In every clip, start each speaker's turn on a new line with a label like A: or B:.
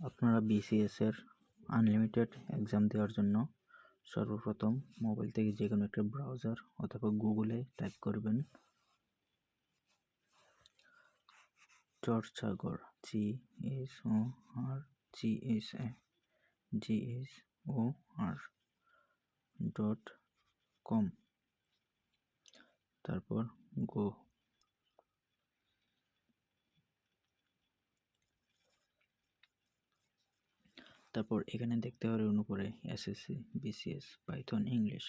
A: আপনারা বিসিএস এর unlimited exam দেওয়ার জন্য সর্বপ্রথম মোবাইল থেকে যে কোনো একটা ব্রাউজার অথবা গুগলে টাইপ করবেন চর্চাগর G S O R G S A G S O R dot com তারপর গো তারপর এখানে দেখতে পারবেন উপরে SSC BCS Python English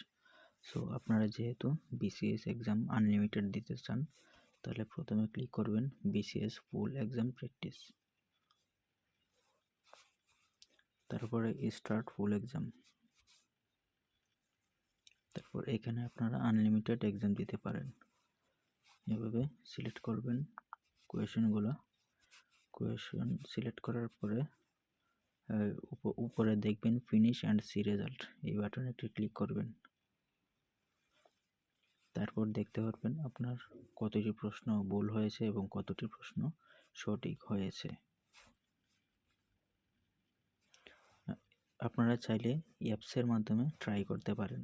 A: so আপনারা যেহেতু বিসিএস এক্সাম আনলিমিটেড দিতে চান, তাহলে প্রথমে ক্লিক করবেন বিসিএস ফুল এক্সাম প্র্যাকটিস তারপরে স্টার্ট ফুল এক্সাম তারপর এখানে আপনারা আনলিমিটেড এক্সাম দিতে পারেন। এভাবে সিলেক্ট করবেন কোয়েশনগুলো কোয়েশন সিলেক্ট করার পরে উপরে দেখবেন ফিনিশ অ্যান্ড সি রেজাল্ট এই বাটনে একটি ক্লিক করবেন। তারপর দেখতে পারবেন আপনার কতটি প্রশ্ন ভুল হয়েছে এবং কতটি প্রশ্ন সঠিক হয়েছে। আপনারা চাইলে অ্যাপসের মাধ্যমে ট্রাই করতে পারেন।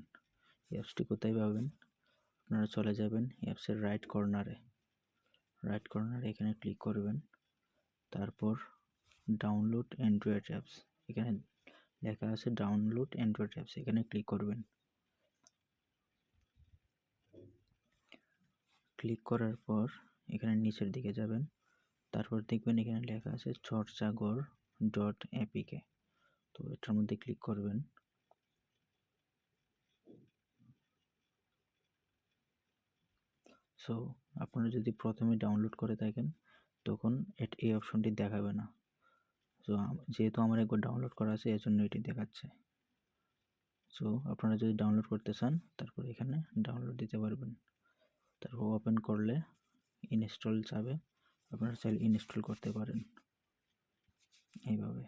A: অ্যাপসটি কোথায় পাবেন? আপনারা চলে যাবেন অ্যাপসের রাইট কর্নারে রাইট কর্নারে এখানে ক্লিক করবেন। তারপর ডাউনলোড অ্যান্ড্রয়েড অ্যাপস এখানে লেখা আছে ডাউনলোড অ্যান্ড্রয়েড অ্যাপস এখানে ক্লিক করবেন। ক্লিক করার পর এখানে নিচের দিকে যাবেন। তারপর দেখবেন এখানে লেখা আছে চর্চাগর ডট অ্যাপিকে তো এটার মধ্যে ক্লিক করবেন। সো আপনারা যদি প্রথমে ডাউনলোড করে থাকেন, তখন এই অপশনটি দেখাবে না। সো যেহেতু আমার একবার ডাউনলোড করা আছে এর জন্য এটি দেখাচ্ছে। সো আপনারা যদি ডাউনলোড করতে চান, তারপর এখানে ডাউনলোড দিতে পারবেন। তারপর ওপেন করলে ইনস্টল যাবে। আপনারা চাইলে ইনস্টল করতে পারেন এইভাবে।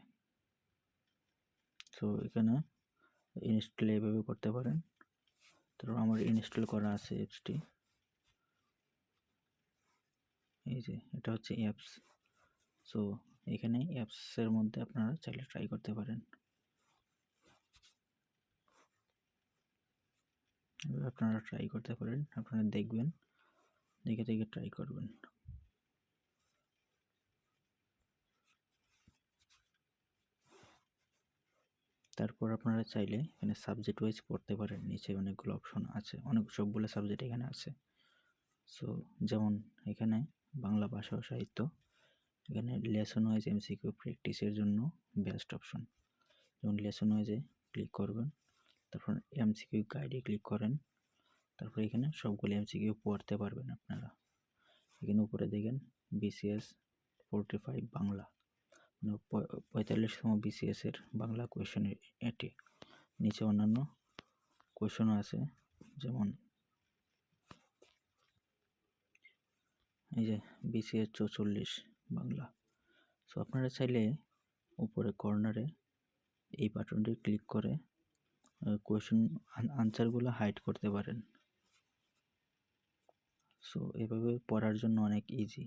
A: সো এখানে ইনস্টল এইভাবে করতে পারেন। তারপর আমার ইনস্টল করা আছে অ্যাপসটি এই যে, এটা হচ্ছে অ্যাপস সো এখানে অ্যাপসের মধ্যে আপনারা চাইলে ট্রাই করতে পারেন। আপনারা ট্রাই করতে পারেন, আপনারা দেখবেন, দেখে দেখে ট্রাই করবেন। তারপর আপনারা চাইলে এখানে সাবজেক্ট ওয়াইজ পড়তে পারেন, নিচে অনেকগুলো অপশন আছে, অনেক সবগুলো সাবজেক্ট এখানে আছে। সো যেমন এখানে বাংলা ভাষা ও সাহিত্য এখানে লেসন ওয়াইজ এমসিকিউ প্র্যাকটিসের জন্য বেস্ট অপশন যেমন লেসন ওয়াইজে ক্লিক করবেন, তারপর এমসিকিউ গাইডে ক্লিক করেন, তারপর এখানে সবগুলো এমসিকিউ পড়তে পারবেন আপনারা। এখানে উপরে দেখেন বিসিএস ফোরটি ফাইভ বাংলা মানে পঁয়তাল্লিশতম বিসিএস এর বাংলা কোয়েশন এটি। নিচে অন্যান্য কোয়েশনও আছে, যেমন এই যে বিসিএস চৌচল্লিশ বাংলা। সো আপনারা চাইলে উপরে কর্নারে এই বাটনটি ক্লিক করে কোয়েশন আনসারগুলো হাইড করতে পারেন। সো এভাবে পড়ার জন্য অনেক ইজি